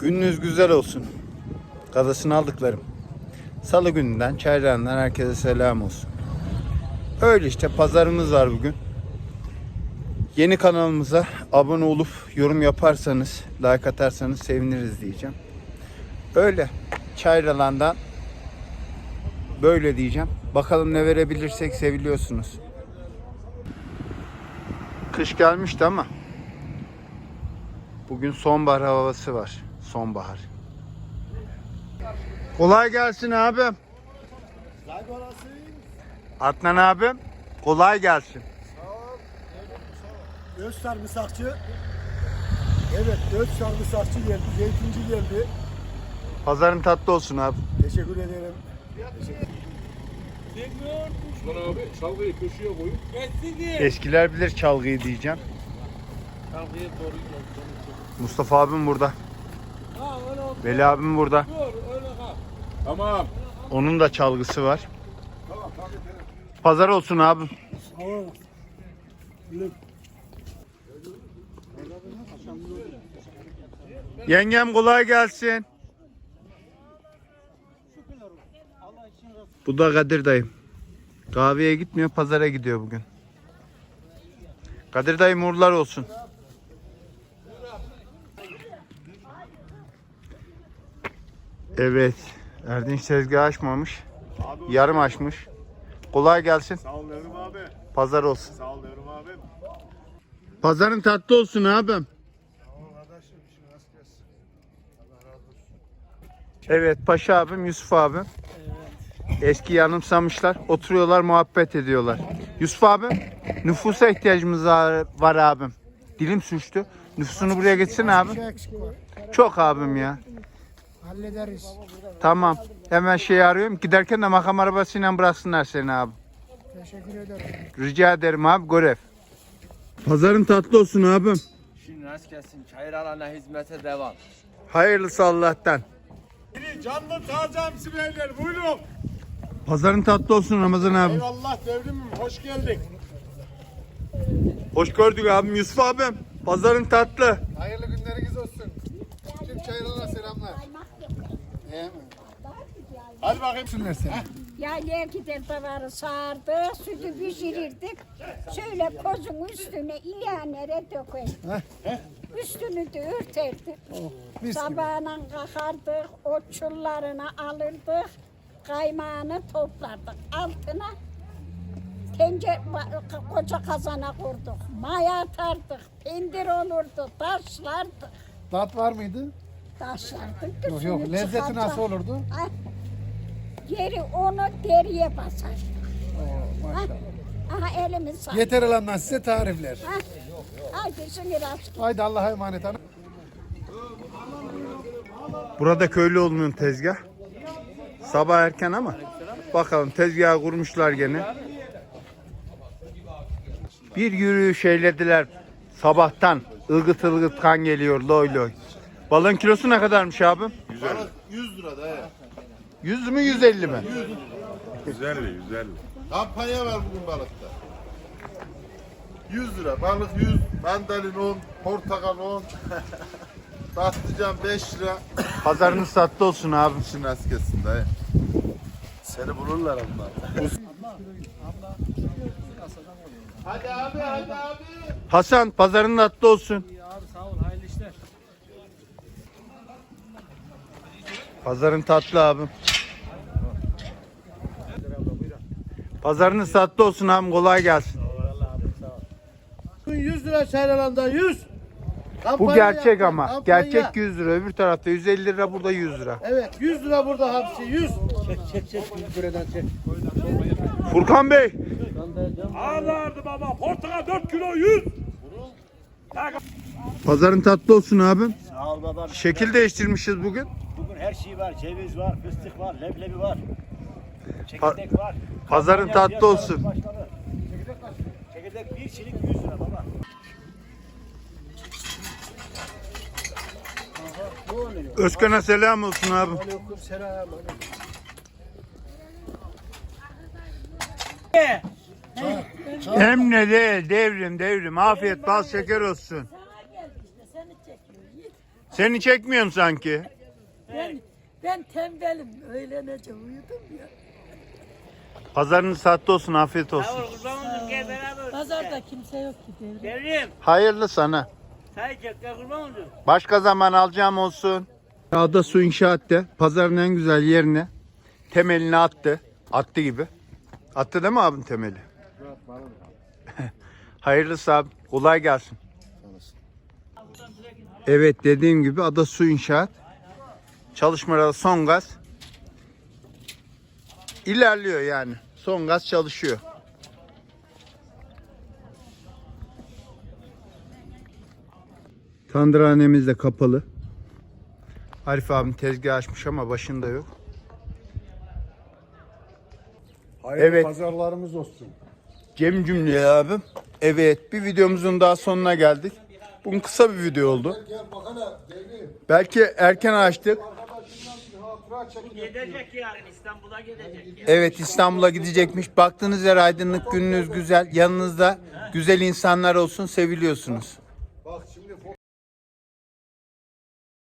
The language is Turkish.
Gününüz güzel olsun. Kadasını aldıklarım. Salı gününden, Çayran'dan herkese selam olsun. Öyle işte pazarımız var bugün. Yeni kanalımıza abone olup yorum yaparsanız, like atarsanız seviniriz diyeceğim. Öyle. Çayralan'dan böyle diyeceğim. Bakalım ne verebilirsek seviliyorsunuz. Kış gelmişti ama bugün sonbahar havası var. Sonbahar. Kolay gelsin abim. Adnan abim. Kolay gelsin. Öz sarımsakçı. Evet, öz sarımsakçı geldi, zeytinci geldi. Pazarın tatlı olsun abi. Teşekkür ederim. Osman abi çalgıyı köşeye koyun. Eskiler bilir çalgıyı diyeceğim. Çalgıya doğru Mustafa abim burada. Veli abim burada. Tamam. Onun da çalgısı var. Pazar olsun abim. Yengem kolay gelsin. Bu da Kadir dayım. Kahveye gitmiyor, pazara gidiyor bugün. Kadir dayım uğurlar olsun. Evet. Erdinç tezgah açmamış. Yarım açmış. Kolay gelsin. Sağ ol Evrim abi. Pazar olsun. Sağ ol Evrim abi. Pazarın tatlı olsun abim. Evet Paşa abim, Yusuf abim. Eski yanımsamışlar. Oturuyorlar, muhabbet ediyorlar. Yusuf abim, nüfusa ihtiyacımız var, abim. Dilim suçtu. Nüfusunu buraya getirsene abim. var. Çok abim ya. Hallederiz. Tamam. Hemen şey arıyorum. Giderken de makam arabasıyla bıraksınlar seni abi. Teşekkür ederim. Rica ederim abi. Görev. Pazarın tatlı olsun abim. Şimdi rast gelsin. Çayır alana hizmete devam. Hayırlısı Allah'tan. Canlı tazem Sibeyler buyurun. Pazarın tatlı olsun Ramazan abi. Eyvallah devrimim hoş geldik. Hoş gördük abim Yusuf abim. Pazarın tatlı. Hayırlı Hadi bakayım. Şunlar sen. Yaylaya gider davarı sağardık, sütü pişirirdik. Şöyle kozun üstüne iyanere dökerdik. Üstünü de örterdik. Sabahına kalkardık, o çullarını alırdık, kaymağını toplardık. Altına tencere, koca kazana kurduk. Maya atardık, pendir olurdu, taşlardık. Tat var mıydı? Taşlardık. Yok yok. Lezzeti çıkaracak. nasıl olurdu? Ha, Geri onu deriye basar. Oo, Ha? maşallah. Aha elimi sar. Yeter alandan size tarifler. Ha? Haydi şimdi rast. Haydi Allah'a emanet hanım. Burada köylü olmuyor tezgah. Sabah erken ama bakalım tezgahı kurmuşlar gene. Bir yürüyüş eylediler sabahtan. Ilgıt ılgıt kan geliyor loy loy. Balın kilosu ne kadarmış abim? 100 lira da ya. 100 mü 150 mi? 150 150. Kampanya var bugün balıkta. 100 lira. Balık 100, mandalin 10, portakal 10, patlıcan 5 lira. Pazarınız tatlı olsun abim. İşin rast kessin dayı. Seni bulurlar onlar. hadi abi hadi abi. Hasan pazarın tatlı olsun. Abi sağ ol hayırlı işler. Pazarın tatlı abim. Pazarınız tatlı olsun abim kolay gelsin. 100 lira çayırlarında 100. Bu gerçek ama. Gerçek 100 lira. Öbür tarafta 150 lira burada 100 lira. Evet 100 lira burada hapsi 100. Çek çek çek 100 liradan çek. Furkan Bey. Ağlardı baba. Portakal 4 kilo 100. Pazarın tatlı olsun abim. Sağ ol babam. Şekil değiştirmişiz bugün. Her şey var. Ceviz var, fıstık var, leblebi var. Çekirdek var. Pazarın Kampanya tatlı fiyatları olsun. başladı. Çekirdek kaç? Çekirdek bir çelik 100 lira baba. Özkan'a selam olsun. Aleyküm selam. Hem ne değil devrim devrim. Afiyet bal şeker olsun. Seni çekmiyorum sanki. Ben, ben tembelim. Öğlenece uyudum ya. Pazarınız saatte olsun, afiyet olsun. kurban oldum gel beraber. Pazarda kimse yok ki devrim. Devrim. Hayırlı sana. Çay çek gel. Başka zaman alacağım olsun. Ada Su İnşaat'ta pazarın en güzel yerine temelini attı. Attı gibi. Attı değil mi abim temeli? Hayırlısı abi. Kolay gelsin. Evet dediğim gibi Ada Su İnşaat. Çalışmalarda son gaz. İlerliyor yani. Son gaz çalışıyor. Tandırhanemiz de kapalı. Arif abim tezgah açmış ama başında yok. Hayırlı Evet. pazarlarımız olsun. Cem Cümle abim. Evet bir videomuzun daha sonuna geldik. Bugün kısa bir video oldu. Belki erken açtık. Gidecek yarın İstanbul'a gidecek. Evet İstanbul'a gidecekmiş. Baktığınız yer aydınlık, gününüz güzel. Yanınızda güzel insanlar olsun, seviliyorsunuz.